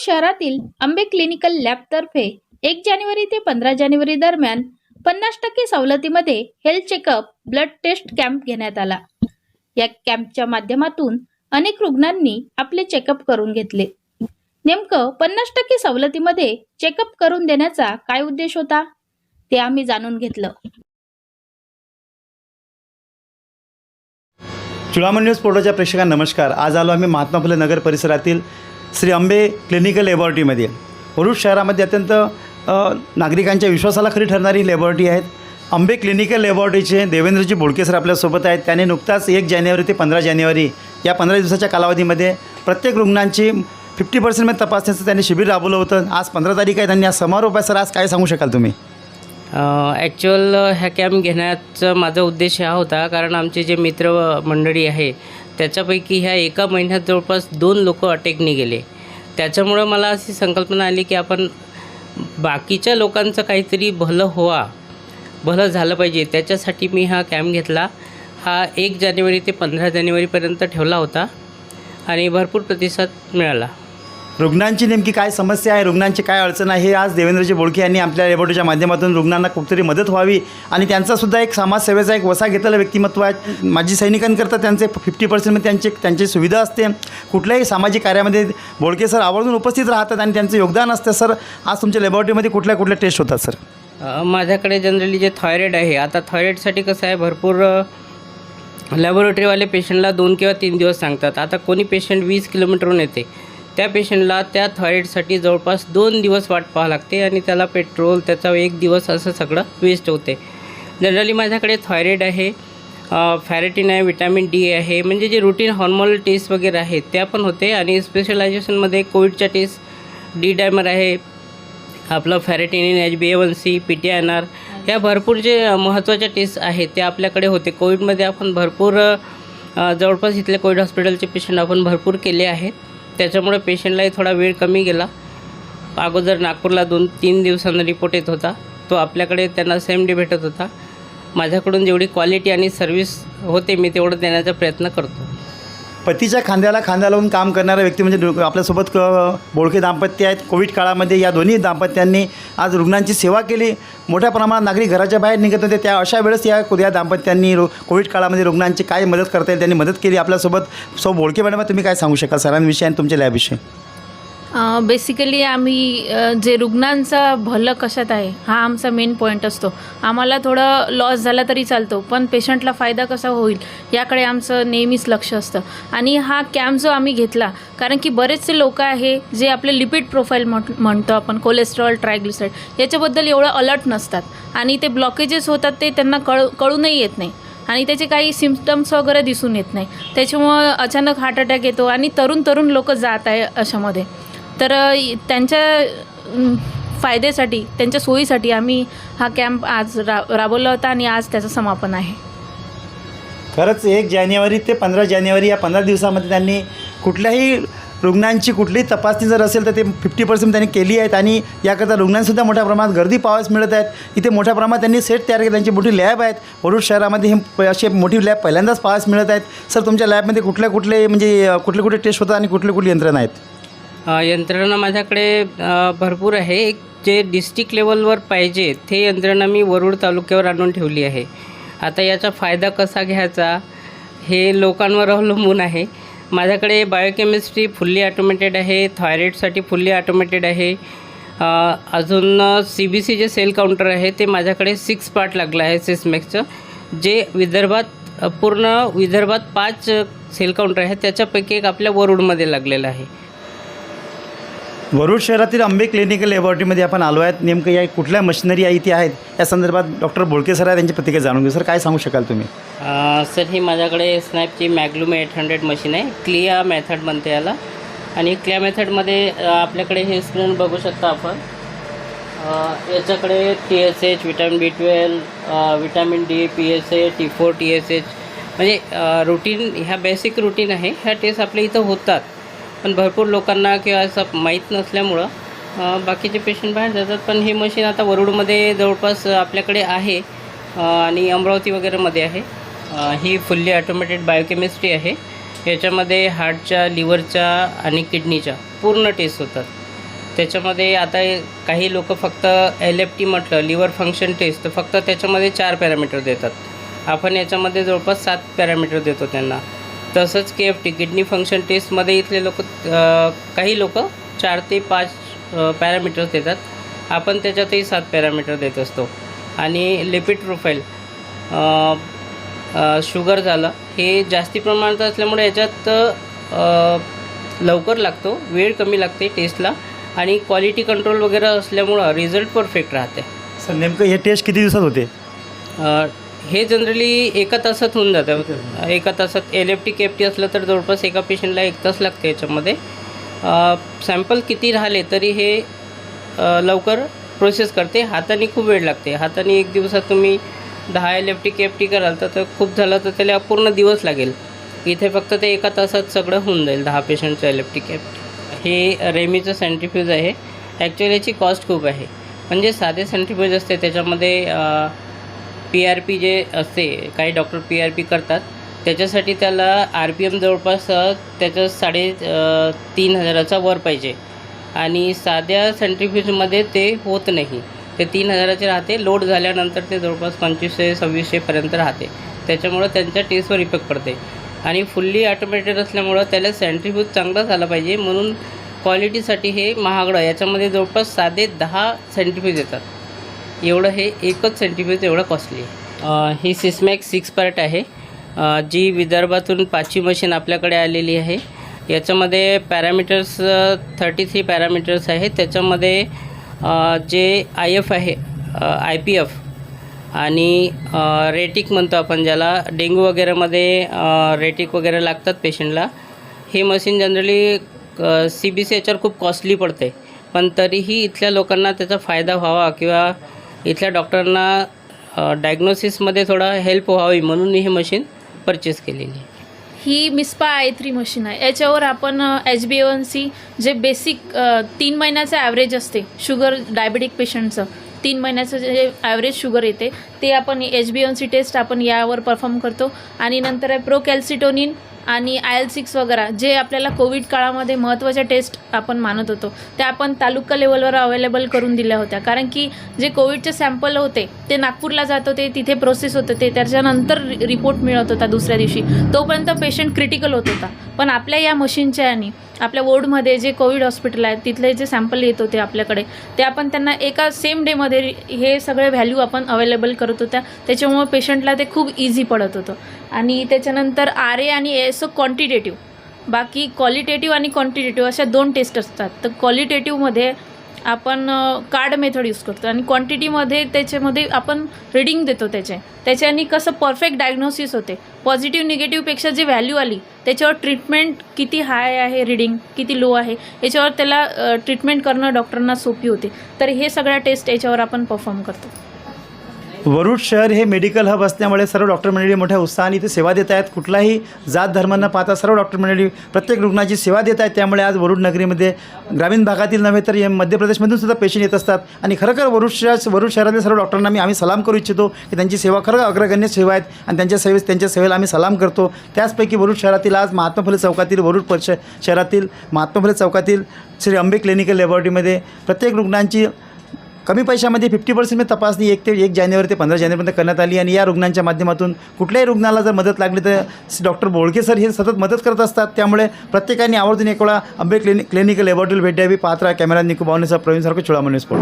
शहरातील आंबे क्लिनिकल लॅबतर्फे एक जानेवारी ते पंधरा जानेवारी दरम्यान पन्नास टक्के सवलतीमध्ये health checkup blood test camp घेण्यात आला. या कॅम्पच्या माध्यमातून अनेक रुग्णांनी आपले चेकअप करून घेतले. नेमकं पन्नास टक्के सवलतीमध्ये चेकअप करून देण्याचा काय उद्देश होता ते आम्ही जाणून घेतलं. चुळामण न्यूज पोर्टलच्या प्रेक्षकांना नमस्कार. आज आलो आम्ही महात्मा फुले नगर परिसरातील श्री आंबे क्लिनिकल लॅबॉरेटरीमध्ये. वरुड शहरामध्ये अत्यंत नागरिकांच्या विश्वासाला खरी ठरणारी ही लॅबॉरेटरी आहेत. आंबे क्लिनिकल लॅबॉरेटरीचे देवेंद्रजी बोडके सर आपल्यासोबत आहेत. त्याने नुकताच एक जानेवारी ते पंधरा जानेवारी या पंधरा दिवसाच्या कालावधीमध्ये प्रत्येक रुग्णांची फिफ्टी पर्सेंटमध्ये तपासण्याचं त्यांनी शिबिर राबवलं होतं. आज पंधरा तारीख आहे. त्यांनी आज समारोप आहे. सर आज काय सांगू शकाल तुम्ही? ॲक्च्युअल ह्या कॅम्प घेण्याचा माझा उद्देश हा होता. कारण आमचे जे मित्र मंडळी आहे त्याच्यापैकी ह्या एका महिन्यात जवळपास दोन लोक अटेकने गेले त्याच्यामुळं मला अशी संकल्पना आली की आपण बाकीच्या लोकांचं काहीतरी भलं व्हा भलं झालं पाहिजे. त्याच्यासाठी मी हा कॅम्प घेतला. हा एक जानेवारी ते पंधरा जानेवारीपर्यंत ठेवला होता आणि भरपूर प्रतिसाद मिळाला. रुग्णांची नेमकी काय समस्या आहे? रुग्णांची काय अडचण आहे? हे आज देवेंद्रजी बोडके यांनी आपल्या लॅबॉरेटरीच्या माध्यमातून रुग्णांना कुठेतरी मदत व्हावी आणि त्यांचासुद्धा एक समाजसेवेचा एक वसा घेतलेला व्यक्तिमत्व आहे. माजी सैनिकांकरता त्यांचे फिफ्टी पर्सेंटमध्ये त्यांचे त्यांची सुविधा असते. कुठल्याही सामाजिक कार्यामध्ये बोडके सर आवर्जून उपस्थित राहतात आणि त्यांचं योगदान असतं. सर आज तुमच्या लॅबॉरेटरीमध्ये कुठल्या कुठल्या टेस्ट होतात सर? माझ्याकडे जनरली जे थायरॉईड आहे आता थायरॉईडसाठी कसं आहे भरपूर लॅबोरेटरीवाले पेशंटला दोन किंवा तीन दिवस सांगतात. आता कोणी पेशंट वीस किलोमीटरहून येते. त्या पेशंटला त्या थायरॉईडसाठी जवळपास दोन दिवस वाट पाहावं लागते आणि त्याला पेट्रोल त्याचा एक दिवस असं सगळं वेस्ट होते. जनरली माझ्याकडे थायरॉईड आहे फॅरेटिन आहे विटॅमिन डी आहे म्हणजे जे रुटीन हॉर्मोनल टेस्ट वगैरे आहेत त्या पण होते आणि स्पेशलायझेशनमध्ये कोविडच्या टेस्ट डी डायमर आहे आपलं ferritin H B A one C P T N R ह्या भरपूर जे महत्त्वाच्या टेस्ट आहेत त्या आपल्याकडे होते. कोविडमध्ये आपण भरपूर जवळपास इथले कोविड हॉस्पिटलचे पेशंट आपण भरपूर केले आहेत. त्याच्यामुळे पेशंटलाही थोडा वेळ कमी गेला. अगोदर नागपूरला दोन तीन दिवसांना रिपोर्ट येत होता. तो आपल्याकडे त्यांना सेम डे भेटत होता. माझ्याकडून जेवढी क्वालिटी आणि सर्व्हिस होते मी तेवढं देण्याचा प्रयत्न करतो. पतीच्या खांद्याला खांदा लावून काम करणारा व्यक्ती म्हणजे आपल्यासोबत क बोळके दाम्पत्य आहेत. कोविड काळामध्ये या दोन्ही दाम्पत्यांनी आज रुग्णांची सेवा केली. मोठ्या प्रमाणात नागरिक घराच्या बाहेर निघत होते. त्या अशा वेळेस या या दाम्पत्यांनी रो कोविड काळामध्ये रुग्णांची काय मदत करता येईल त्यांनी मदत केली आपल्यासोबत. सौ बोळके मॅडम तुम्ही काय सांगू शकाल? सरांविषयी आणि तुमच्या लॅबविषयी. बेसिकली आम्ही जे रुग्णांचा भलं कशात आहे हा आमचा मेन पॉईंट असतो. आम्हाला थोडं लॉस झाला तरी चालतो पण पेशंटला फायदा कसा होईल याकडे आमचं नेहमीच लक्ष असतं. आणि हा कॅम्प जो आम्ही घेतला कारण की बरेचसे लोक आहे जे आपले लिपिड प्रोफाईल म्हट म्हणतो आपण कोलेस्ट्रॉल ट्रायग्लिसराईड याच्याबद्दल एवढं अलर्ट नसतात. आणि ते ब्लॉकेजेस होतात ते त्यांना कळ कळूनही येत नाही. आणि त्याचे काही सिम्पटम्स वगैरे दिसून येत नाही. त्याच्यामुळं अचानक हार्ट अटॅक येतो आणि तरुण तरुण लोक जात आहे अशामध्ये. तर त्यांच्या फायद्यासाठी त्यांच्या सोयीसाठी आम्ही हा कॅम्प आज रा राबवला होता आणि आज त्याचं समापन आहे. खरंच एक जानेवारी ते पंधरा जानेवारी या पंधरा दिवसामध्ये त्यांनी कुठल्याही रुग्णांची कुठलीही तपासणी जर असेल तर ते फिफ्टी पर्सेंट त्यांनी केली आहेत आणि याकरता रुग्णांसुद्धा मोठ्या प्रमाणात गर्दी पाहावयास मिळत आहेत. इथे मोठ्या प्रमाणात त्यांनी सेट तयार केले. त्यांची मोठी लॅब आहेत. वरुड शहरामध्ये हे प- अशी मोठी लॅब पहिल्यांदाच पाहावयास मिळत आहेत. सर तुमच्या लॅबमध्ये कुठल्या कुठले म्हणजे कुठले कुठले टेस्ट होतात आणि कुठले कुठली यंत्रणा आहेत? यंत्रणा माझ्याकडे भरपूर आहे. एक जे डिस्ट्रिक्ट लेवलवर पाहिजे ते यंत्रणा मी वरुड तालुक्यावर आणून ठेवली आहे. आता याचा फायदा कसा घ्यायचा हे लोकांवर अवलंबून आहे. माझ्याकडे बायोकेमिस्ट्री फुल्ली ऑटोमॅटेड आहे थायरॉईडसाठी फुल्ली ऑटोमॅटेड आहे. अजून सी बी सी जे सेल काउंटर आहे ते माझ्याकडे सिक्स पार्ट लागलं आहे सिस्मॅक्सचं जे विदर्भात पूर्ण विदर्भात पाच सेल काउंटर आहे त्याच्यापैकी एक आपल्या वरुडमध्ये लागलेलं आहे. वरुड शहरातील अंबे क्लिनिकल लॅबॉरेटरीमध्ये आपण आलो आहेत. नेमकं या कुठल्या मशिनरी आहे इथे आहेत? या संदर्भात डॉक्टर बोळके सर आहे त्यांची प्रतिक्रिया जाणून घेऊ. सर काय सांगू शकाल तुम्ही? सर ही माझ्याकडे स्नॅपची मॅग्लूम एट हंड्रेड मशीन आहे. क्लिया मेथड म्हणते याला. आणि क्लिया मेथडमध्ये आपल्याकडे हे स्क्रीन बघू शकता आपण. याच्याकडे T S H vitamin B twelve vitamin D P S A T four T S H म्हणजे रुटीन ह्या बेसिक रुटीन आहे. ह्या टेस्ट आपल्या इथं होतात. पण भरपूर लोकांना किंवा असं माहीत नसल्यामुळं बाकीचे पेशंट बाहेर जातात. पण हे मशीन आता वरुडमध्ये जवळपास आपल्याकडे आहे आणि अमरावती वगैरेमध्ये आहे. ही फुल्ली ऑटोमॅटेड बायोकेमिस्ट्री आहे. याच्यामध्ये हार्टच्या लिव्हरच्या आणि किडनीच्या पूर्ण टेस्ट होतात. त्याच्यामध्ये आता काही लोक फक्त एल एफ टी म्हटलं लिव्हर फंक्शन टेस्ट तर फक्त त्याच्यामध्ये चार पॅरामीटर देतात. आपण याच्यामध्ये जवळपास सात पॅरामीटर देतो त्यांना. तसंच K F T kidney function टेस्टमध्ये इथले लोक काही लोक चार ते पाच पॅरामीटर्स देतात. आपण त्याच्यातही सात पॅरामीटर देत असतो. आणि लिपिड प्रोफाईल शुगर झालं हे जास्ती प्रमाणात असल्यामुळे याच्यात लवकर लागतो वेळ कमी लागते टेस्टला आणि क्वालिटी कंट्रोल वगैरे असल्यामुळं रिझल्ट परफेक्ट राहते. सर नेमकं हे टेस्ट किती दिवसात होते? हे जनरली एका तासात होऊन जातं. एका तासात L F T K F T असलं तर जवळपास एका पेशंटला एक तास लागते याच्यामध्ये. सॅम्पल किती राहिले तरी हे लवकर प्रोसेस करते. हाताने खूप वेळ लागते. हाताने एक दिवसात तुम्ही दहा L F T K F T कराल तर खूप झालं तर त्याला पूर्ण दिवस लागेल. इथे फक्त ते एका तासात सगळं होऊन जाईल दहा पेशंटचं L F T K F T हे रेमीचं सेंट्रीफ्यूज आहे. ॲक्च्युअली याची कॉस्ट खूप आहे. म्हणजे साधे सेंट्रीफ्यूज असते. त्याच्यामध्ये पी आर पी जे असते काही डॉक्टर पी आर पी करतात त्याच्यासाठी त्याला आर पी एम जवळपास त्याचं साडे तीन हजाराचा वर पाहिजे. आणि साध्या सेंट्रिफ्यूजमध्ये ते होत नाही. ते तीन हजाराचे राहते लोड झाल्यानंतर ते जवळपास पंचवीसशे सव्वीसशेपर्यंत राहते. त्याच्यामुळं त्यांच्या टेस्टवर इफेक्ट पडते. आणि फुल्ली ऑटोमॅटेड असल्यामुळं त्याला सेंट्रीफ्यूज चांगला झाला पाहिजे म्हणून क्वालिटीसाठी हे महागडं याच्यामध्ये जवळपास साधे दहा सेंट्रीफ्यूज येतात. एवढं हे एकच सेंटीमीटर एवढं कॉस्टली ही सिस्मॅक सिक्स पार्ट आहे. जी विदर्भातून पाचवी मशीन आपल्याकडे आलेली आहे. याच्यामध्ये पॅरामीटर्स थर्टी थ्री पॅरामीटर्स आहे. त्याच्यामध्ये जे आय एफ आहे आय पी एफ आणि रेटिक म्हणतो आपण ज्याला डेंग्यू वगैरेमध्ये रेटिक वगैरे लागतात पेशंटला हे machine generally C B C याच्यावर खूप कॉस्टली पडते. पण तरीही इथल्या लोकांना त्याचा फायदा व्हावा किंवा इथल्या डॉक्टरांना डायग्नोसिसमध्ये थोडा हेल्प व्हावी म्हणून ही मशीन परचेस केलेली आहे. ही मिस्पा आय थ्री मशीन आहे. याच्यावर आपण एच बी एन सी जे बेसिक तीन महिन्याचं ॲव्हरेज असते शुगर डायबेटिक पेशंटचं तीन महिन्याचं जे ॲव्हरेज शुगर येते ते आपण H B N C test आपण यावर परफॉर्म करतो. आणि नंतर आहे प्रो कॅल्सिटोनिन आणि आय एल सिक्स वगैरे जे आपल्याला कोविड काळामध्ये महत्त्वाच्या टेस्ट आपण मानत होतो त्या आपण तालुका लेवलवर अवेलेबल करून दिल्या होत्या. कारण की जे कोविडचे सॅम्पल होते ते नागपूरला जात होते तिथे प्रोसेस होत होते त्याच्यानंतर रि- रिपोर्ट मिळत होता दुसऱ्या दिवशी. तोपर्यंत पेशंट क्रिटिकल होत होता. पण आपल्या या मशीनच्या याने आपल्या वोर्डमध्ये जे कोविड हॉस्पिटल आहे तिथले जे सॅम्पल येत होते आपल्याकडे ते आपण त्यांना एका सेम डेमध्ये हे सगळे व्हॅल्यू आपण अवेलेबल करत होत्या. त्याच्यामुळे पेशंटला ते खूप इझी पडत होतं. आणि त्याच्यानंतर आर ए आणि एस ओ क्वांटिटेटिव्ह बाकी क्वालिटेटिव्ह आणि क्वांटिटेटिव्ह अशा दोन टेस्ट असतात. तर क्वालिटेटिव्हमध्ये आपण कार्ड मेथड यूज करतो. आणि क्वांटिटीमध्ये त्याच्यामध्ये आपण रिडिंग देतो त्याचे. त्याच्याने कसं परफेक्ट डायग्नोसिस होते. पॉझिटिव्ह निगेटिव्हपेक्षा जी व्हॅल्यू आली त्याच्यावर ट्रीटमेंट किती हाय आहे रिडिंग किती लो आहे याच्यावर त्याला ट्रीटमेंट करणं डॉक्टरांना सोपी होते. तर हे सगळ्या टेस्ट याच्यावर आपण परफॉर्म करतो. वरुड शहर हे मेडिकल हब असल्यामुळे सर्व डॉक्टर मंडळी मोठ्या उत्साहाने इथे सेवा देत आहेत. कुठलाही जात धर्म न पाहता सर्व डॉक्टर मंडळी प्रत्येक रुग्णाची सेवा देत आहेत. त्यामुळे आज वरुड नगरीमध्ये ग्रामीण भागातील नव्हे तर मध्य प्रदेशमधून सुद्धा पेशंट येत असतात. आणि खरंखर वरुड शहर वरुड शहरातील सर्व डॉक्टरांना मी आम्ही सलाम करू इच्छितो की त्यांची सेवा खरं अग्रगण्य सेवा आहेत. आणि त्यांच्या सेवेस त्यांच्या सेवेला आम्ही सलाम करतो. त्याचपैकी वरुड शहरातील आज महात्मा फुले चौकातील वरुड परिष शहरातील महात्मा फुले चौकातील श्री अंबे क्लिनिकल लॅबॉरेटरीमध्ये प्रत्येक रुग्णांची कमी पैशामध्ये फिफ्टी पर्सेंट तपासणी एक ते एक जानेवारी ते पंधरा जानेवारीपर्यंत करण्यात आली आणि या रुग्णांच्या माध्यमातून कुठल्याही रुग्णाला जर मदत लागली तर डॉक्टर बोळके सर हे सतत मदत करत असतात. त्यामुळे प्रत्येकाने आवर्जून एक वेळा अंबे क्लिनिक क्लिनिकल लॅबॉरेटरी भेट द्यावी. पात्रा कॅमेरा निको बावनेचा प्रवीण सारखं चोळामणी स्फोट